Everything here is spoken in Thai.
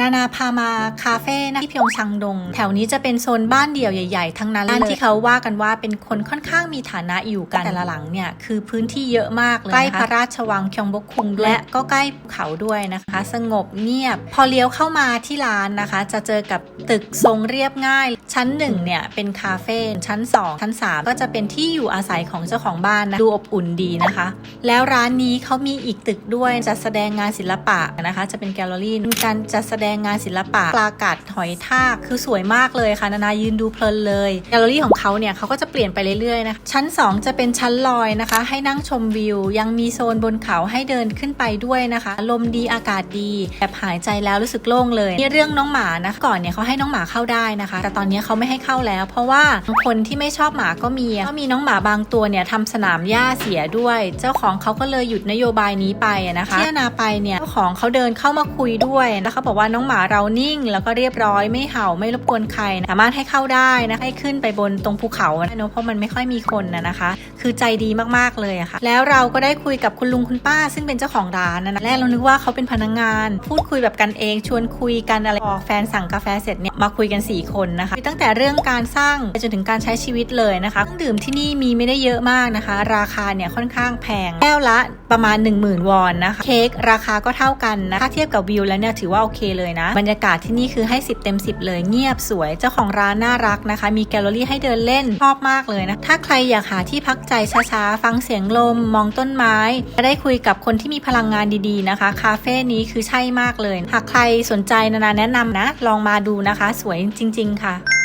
นานาพามาคาเฟ่นะที่พยองชังดง แถวนี้จะเป็นโซนบ้านเดี่ยวใหญ่ๆ ทั้งนั้นบ้านที่เขาว่ากันว่าเป็นคนค่อนข้างมีฐานะอยู่กันแต่ละหลังเนี่ยคือพื้นที่เยอะมากเลยใกล้พระราชวังคยองบกคุงด้วยและก็ใกล้ภูเขาด้วยนะคะ สงบเงียบ พอเลี้ยวเข้ามาที่ร้านนะคะ จะเจอกับตึกทรงเรียบง่าย ชั้นหนึ่งเนี่ยเป็นคาเฟ่ชั้น 2 ชั้น 3 ก็จะเป็นที่อยู่อาศัยของเจ้าของบ้านนะดูอบอุ่นดีนะคะ แล้วร้านนี้เขามีอีกตึกด้วยจัดแสดงงานศิลปะนะคะ จะเป็นแกลเลอรี่มีการจัดแสดงงงานศิลปะปลากัดหอยทากคือสวยมากเลยค่ะนานายืนดูเพลินเลยแกลเลอรี่ของเขาเนี่ยเขาก็จะเปลี่ยนไปเรื่อยๆนะคะชั้น 2 จะเป็นชั้นลอยนะคะ ให้นั่งชมวิว ยังมีโซนบนเขาให้เดินขึ้นไปด้วยนะคะ ลมดีอากาศดีแบบหายใจแล้วรู้สึกโล่งเลยนี่เรื่องน้องหมานะก่อนเนี่ยเขาให้น้องหมาเข้าได้นะคะ แต่ตอนนี้เขาไม่ให้เข้าแล้ว เพราะว่าคนที่ไม่ชอบหมาก็มีก็มีน้องหมาบางตัวเนี่ยทำสนามหญ้าเสียด้วย เจ้าของเขาก็เลยหยุดนโยบายนี้ไปนะคะที่นาไปเนี่ยเจ้าของเขาเดินเข้ามาคุยด้วยแล้วเขาบอกว่าน้องหมาเรานิ่ง แล้วก็เรียบร้อยไม่เห่าไม่รบกวนใครนะสามารถให้เข้าได้นะให้ขึ้นไปบนตรงภูเขาเนอะเพราะมันไม่ค่อยมีคนนะนะคะ คือใจดีมากๆเลยอะค่ะ แล้วเราก็ได้คุยกับคุณลุงคุณป้า ซึ่งเป็นเจ้าของร้านนะนะแรกเรานึกว่าเขาเป็นพนักงาน พูดคุยแบบกันเองชวนคุยกันอะไรพอแฟนสั่งกาแฟเสร็จเนี่ยมาคุยกัน 4 คนนะคะตั้งแต่เรื่องการสร้างไปจนถึงการใช้ชีวิตเลยนะคะเครื่องดื่มที่นี่มีไม่ได้เยอะมากนะคะ ราคาเนี่ยค่อนข้างแพงแก้วละประมาณ 10,000 วอนนะคะเค้กราคาก็เท่ากันนะถ้าเทียบกับวิวแล้วเนี่ยถือว่าโอเคเลยนะ บรรยากาศที่นี่คือให้ 10 เต็ม 10 เลยเงียบสวยเจ้าของร้านน่ารักนะคะ มีแกลเลอรี่ให้เดินเล่นชอบมากเลยนะ ถ้าใครอยากหาที่พักใจช้าๆ ฟังเสียงลม มองต้นไม้จะได้คุยกับคนที่มีพลังงานดีๆนะคะ คาเฟ่นี้คือใช่มากเลย หากใครสนใจนานาแนะนำนะ ลองมาดูนะคะ สวยจริง ๆ ค่ะ